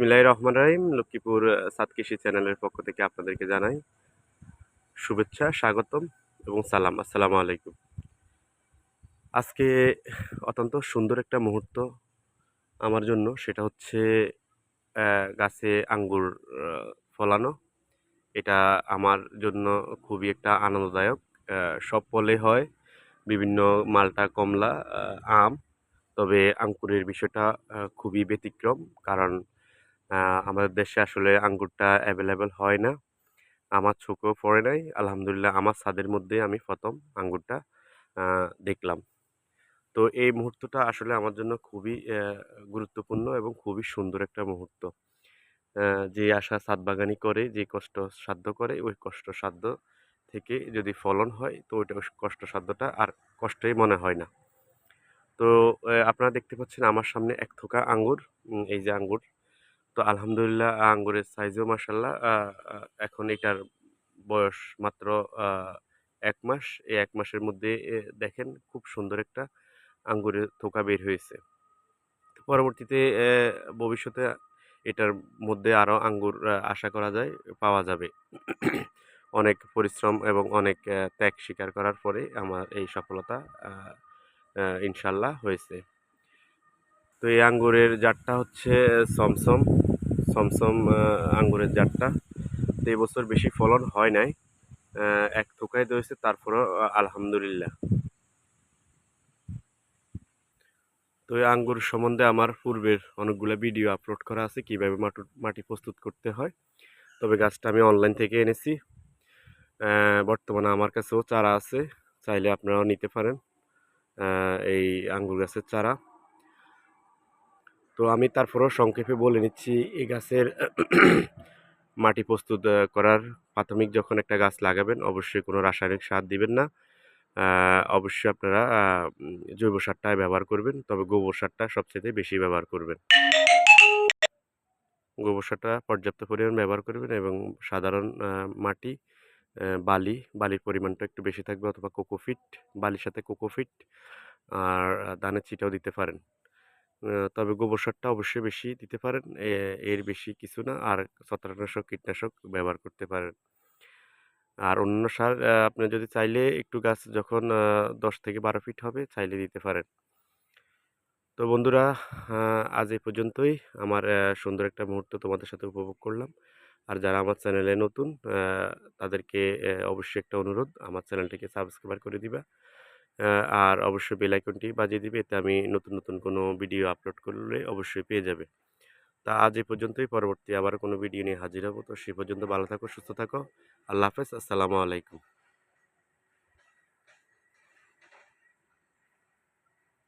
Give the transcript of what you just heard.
বিসমিল্লাহির রহমান রহিম, লক্ষ্মীপুর সাত কৃষি চ্যানেলের পক্ষ থেকে আপনাদেরকে জানাই শুভেচ্ছা, স্বাগতম এবং সালাম। আসসালামু আলাইকুম। আজকে অত্যন্ত সুন্দর একটা মুহূর্ত আমার জন্য, সেটা হচ্ছে গাছে আঙ্গুর ফলানো। এটা আমার জন্য খুবই একটা আনন্দদায়ক। সব ফলে হয় বিভিন্ন মালটা, কমলা আম, তবে আঙ্কুরের বিষয়টা খুবই ব্যতিক্রম। কারণ আমাদের দেশে আসলে আঙ্গুরটা অ্যাভেলেবেল হয় না। আমার চোখেও পড়ে নাই। আলহামদুলিল্লাহ আমার ছাদের মধ্যে আমি প্রথম আঙ্গুরটা দেখলাম। তো এই মুহূর্তটা আসলে আমার জন্য খুবই গুরুত্বপূর্ণ এবং খুবই সুন্দর একটা মুহূর্ত। যে আশা ছাদ বাগানি করে, যে কষ্ট সাধ্য করে, ওই কষ্ট সাধ্য থেকে যদি ফলন হয়, তো ওইটা কষ্ট সাধ্যটা আর কষ্টই মনে হয় না। তো আপনারা দেখতে পাচ্ছেন আমার সামনে এক থোকা আঙ্গুর। এই যে আঙ্গুর তো আলহামদুলিল্লাহ আঙ্গুরের সাইজও মাসাল্লাহ এখন এটার বয়স মাত্র এক মাস। এই এক মাসের মধ্যে দেখেন খুব সুন্দর একটা আঙ্গুরের থোকা বের হয়েছে। পরবর্তীতে ভবিষ্যতে এটার মধ্যে আরও আঙ্গুর আশা করা যায়, পাওয়া যাবে। অনেক পরিশ্রম এবং অনেক ত্যাগ স্বীকার করার পরে আমার এই সফলতা ইনশাল্লাহ হয়েছে। তো এই আঙ্গুরের জাতটা হচ্ছে সমসম সমসম আঙ্গুরের জাতটা তো এই বছর বেশি ফলন হয় নাই। এক থোকায় ধরেছে, তারপরও আলহামদুলিল্লাহ। তো এই আঙ্গুর সম্বন্ধে আমার পূর্বের অনেকগুলো ভিডিও আপলোড করা আছে, কীভাবে মাটি প্রস্তুত করতে হয়। তবে গাছটা আমি অনলাইন থেকে এনেছি। বর্তমানে আমার কাছেও চারা আছে, চাইলে আপনারাও নিতে পারেন। এই আঙ্গুর গাছের চারা। তো আমি তারপরেও সংক্ষেপে বলে নিচ্ছি, এই গাছের মাটি প্রস্তুত করার প্রাথমিক যখন একটা গাছ লাগাবেন, অবশ্যই কোনো রাসায়নিক সার দিবেন না। অবশ্যই আপনারা জৈব সারটাই ব্যবহার করবেন, তবে গোবর সারটা সবচেয়ে বেশি ব্যবহার করবেন। গোবর সারটা পর্যাপ্ত পরিমাণ ব্যবহার করবেন এবং সাধারণ মাটি বালি, বালির পরিমাণটা একটু বেশি থাকবে অথবা কোকোফিট, বালির সাথে কোকোফিট আর ধানের চিটাও দিতে পারেন। তবে গোবর সারটা অবশ্যই বেশি দিতে পারেন। এর বেশি কিছু না। আর ছত্রাকনাশক, কীটনাশক ব্যবহার করতে পারেন। আর অন্য সার আপনি যদি চাইলে একটু গাছ যখন দশ থেকে বারো ফিট হবে, চাইলে দিতে পারেন। তো বন্ধুরা আজ এই পর্যন্তই। আমার সুন্দর একটা মুহূর্ত তোমাদের সাথে উপভোগ করলাম। আর যারা আমার চ্যানেলে নতুন তাদেরকে অবশ্যই একটা অনুরোধ। আমার চ্যানেলটিকে সাবস্ক্রাইব করে দিবা। আর অবশ্যই বেল আইকনটি বাজিয়ে দিবে। এতে আমি নতুন নতুন কোনো ভিডিও আপলোড করলে অবশ্যই পেয়ে যাবে। তা আজ এই পর্যন্তই। পরবর্তী আবার কোনো ভিডিও নিয়ে হাজির হব। তো সে পর্যন্ত ভালো থাকো, সুস্থ থাকো। আল্লাহ হাফেজ। আসসালামু আলাইকুম।